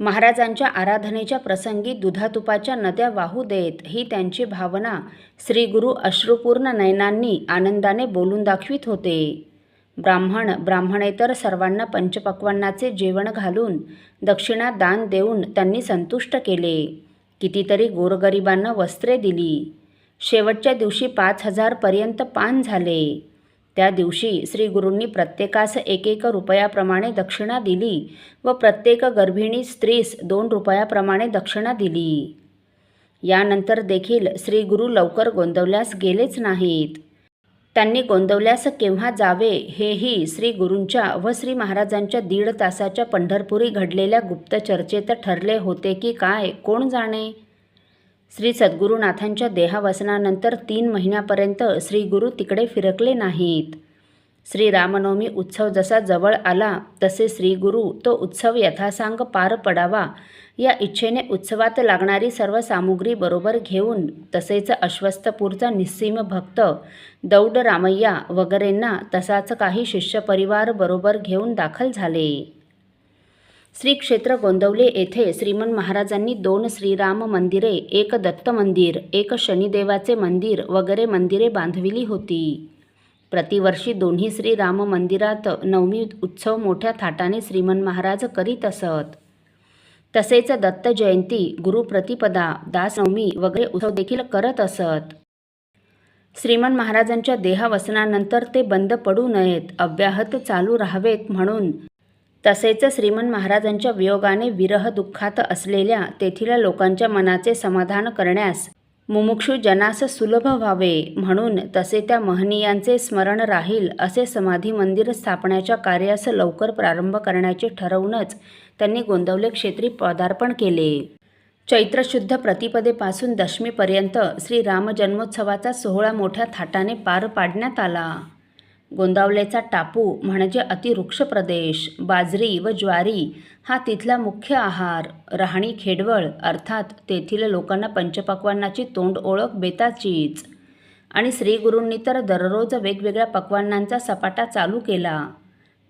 महाराजांच्या आराधनेच्या प्रसंगी दुधातुपाच्या नद्या वाहू देत ही त्यांची भावना श्री गुरु अश्रुपूर्ण नयनांनी आनंदाने बोलून दाखवित होते. ब्राह्मण ब्राह्मणेतर सर्वांना पंचपक्वांनाचे जेवण घालून दक्षिणा दान देऊन त्यांनी संतुष्ट केले. कितीतरी गोरगरिबांना वस्त्रे दिली. शेवटच्या दिवशी पाच हजारपर्यंत पान झाले. त्या दिवशी श्री गुरूंनी प्रत्येकास एक एक रुपयाप्रमाणे दक्षिणा दिली व प्रत्येक गर्भिणी स्त्रीस दोन रुपयाप्रमाणे दक्षिणा दिली. यानंतर देखील श्री गुरु लवकर गोंदवल्यास गेलेच नाहीत. त्यांनी गोंदवल्यास केव्हा जावे हेही श्री गुरूंच्या व श्री महाराजांच्या दीड तासाच्या पंढरपुरी घडलेल्या गुप्त चर्चेत ठरले होते की काय कोण जाणे? श्री सद्गुरुनाथांच्या देहावसनानंतर तीन महिन्यापर्यंत श्री गुरु तिकडे फिरकले नाहीत. श्री रामनवमी उत्सव जसा जवळ आला तसे श्री गुरु तो उत्सव यथासांग पार पडावा या इच्छेने उत्सवात लागणारी सर्व सामुग्री बरोबर घेऊन तसेच अश्वस्थपूरचा निस्सीम भक्त दौड रामय्या वगैरेंना तसाच काही शिष्यपरिवार बरोबर घेऊन दाखल झाले. श्री क्षेत्र गोंदवले येथे श्रीमन महाराजांनी दोन श्रीराम मंदिरे एक दत्त मंदिर एक शनिदेवाचे मंदिर वगैरे मंदिरे बांधविली होती. प्रतिवर्षी दोन्ही श्रीराम मंदिरात नवमी उत्सव मोठ्या थाटाने श्रीमन महाराज करीत असत. तसेच दत्त जयंती गुरुप्रतिपदा दासनवमी वगैरे उत्सव देखील करत असत. श्रीमन महाराजांच्या देहावसनानंतर ते बंद पडू नयेत अव्याहत चालू राहावेत म्हणून तसेच श्रीमंत महाराजांच्या वियोगाने विरह दुःखात असलेल्या तेथील लोकांच्या मनाचे समाधान करण्यास मुमुक्षू जनास सुलभ व्हावे म्हणून तसे त्या महनीयांचे स्मरण राहील असे समाधी मंदिर स्थापण्याच्या कार्यास लवकर प्रारंभ करण्याचे ठरवूनच त्यांनी गोंदवले क्षेत्री पदार्पण केले. चैत्रशुद्ध प्रतिपदेपासून दशमीपर्यंत श्रीराम जन्मोत्सवाचा सोहळा मोठ्या थाटाने पार पाडण्यात आला. गोंदावलेचा टापू म्हणजे अतिवृक्ष प्रदेश बाजरी व ज्वारी हा तिथला मुख्य आहार. राहणी खेडवळ अर्थात तेथील लोकांना पंचपक्वांनाची तोंड ओळख बेताचीच. आणि श्रीगुरूंनी तर दररोज वेगवेगळ्या पक्वान्नांचा सपाटा चालू केला.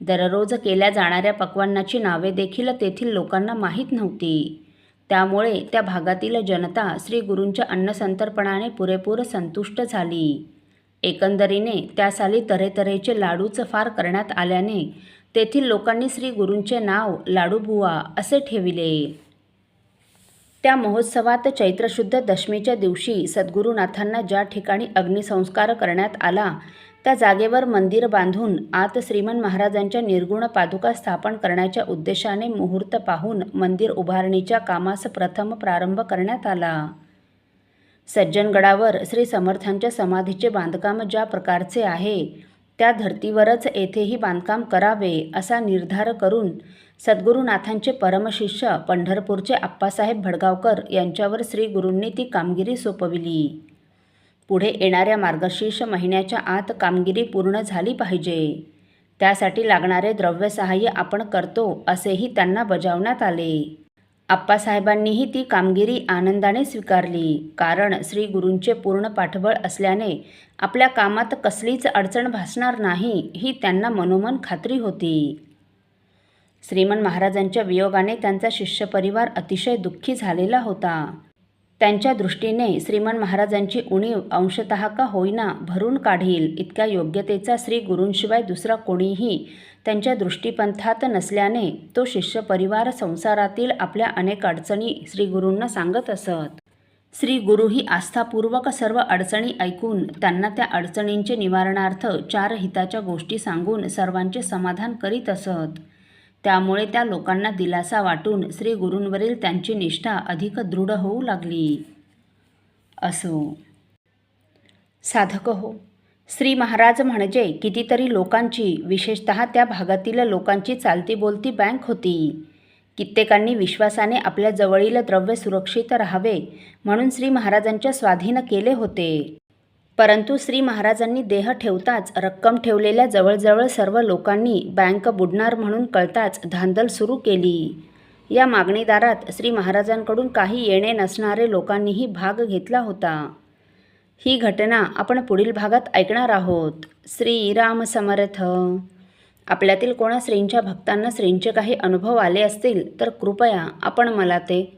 दररोज केल्या जाणाऱ्या पक्वान्नाची नावे देखील तेथील लोकांना माहीत नव्हती. त्यामुळे त्या भागातील जनता श्रीगुरूंच्या अन्नसंतर्पणाने पुरेपूर संतुष्ट झाली. एकंदरीने त्या साली तऱ्हेतऱ्हेचे लाडूच फार करण्यात आल्याने तेथील लोकांनी श्री गुरूंचे नाव लाडूबुवा असे ठेविले. त्या महोत्सवात चैत्रशुद्ध दशमीच्या दिवशी सद्गुरुनाथांना ज्या ठिकाणी अग्निसंस्कार करण्यात आला त्या जागेवर मंदिर बांधून आत श्रीमन महाराजांच्या निर्गुण पादुका स्थापन करण्याच्या उद्देशाने मुहूर्त पाहून मंदिर उभारणीच्या कामास प्रथम प्रारंभ करण्यात आला. सज्जनगडावर श्री समर्थांच्या समाधीचे बांधकाम ज्या प्रकारचे आहे त्या धर्तीवरच येथेही बांधकाम करावे असा निर्धार करून सद्गुरुनाथांचे परमशिष्य पंढरपूरचे आप्पासाहेब भडगावकर यांच्यावर श्री गुरूंनी ती कामगिरी सोपविली. पुढे येणाऱ्या मार्गशीर्ष महिन्याच्या आत कामगिरी पूर्ण झाली पाहिजे. त्यासाठी लागणारे द्रव्यसहाय्य आपण करतो असेही त्यांना बजावण्यात आले. आप्पासाहेबांनीही ती कामगिरी आनंदाने स्वीकारली. कारण श्री गुरूंचे पूर्ण पाठबळ असल्याने आपल्या कामात कसलीच अडचण भासणार नाही ही त्यांना मनोमन खात्री होती. श्रीमन महाराजांच्या वियोगाने त्यांचा शिष्यपरिवार अतिशय दुःखी झालेला होता. त्यांच्या दृष्टीने श्रीमान महाराजांची उणीव अंशतः का होईना भरून काढील इतक्या योग्यतेचा श्री गुरूंशिवाय दुसरा कोणीही त्यांच्या दृष्टीपंथात नसल्याने तो शिष्य परिवार संसारातील आपल्या अनेक अडचणी श्रीगुरूंना सांगत असत. श्री गुरु ही आस्थापूर्वक सर्व अडचणी ऐकून त्यांना त्या अडचणींचे निवारणार्थ चार हिताच्या गोष्टी सांगून सर्वांचे समाधान करीत असत. त्यामुळे त्या लोकांना दिलासा वाटून श्री गुरूंवरील त्यांची निष्ठा अधिक दृढ होऊ लागली. असो. साधक हो श्री महाराज म्हणजे कितीतरी लोकांची विशेषत त्या भागातील लोकांची चालती बोलती बँक होती. कित्येकांनी विश्वासाने आपल्या जवळील द्रव्य सुरक्षित राहावे म्हणून श्री महाराजांच्या स्वाधीन केले होते. परंतु श्री महाराजांनी देह ठेवताच रक्कम ठेवलेल्या जवळजवळ सर्व लोकांनी बँक बुडणार म्हणून कळताच धांदल सुरू केली. या मागणीदारात श्री महाराजांकडून काही येणे नसणारे लोकांनीही भाग घेतला होता. ही घटना आपण पुढील भागात ऐकणार आहोत. श्री राम समर्थ. आपल्यातील कोणा श्रींच्या भक्तांना श्रींचे काही अनुभव आले असतील तर कृपया आपण मला ते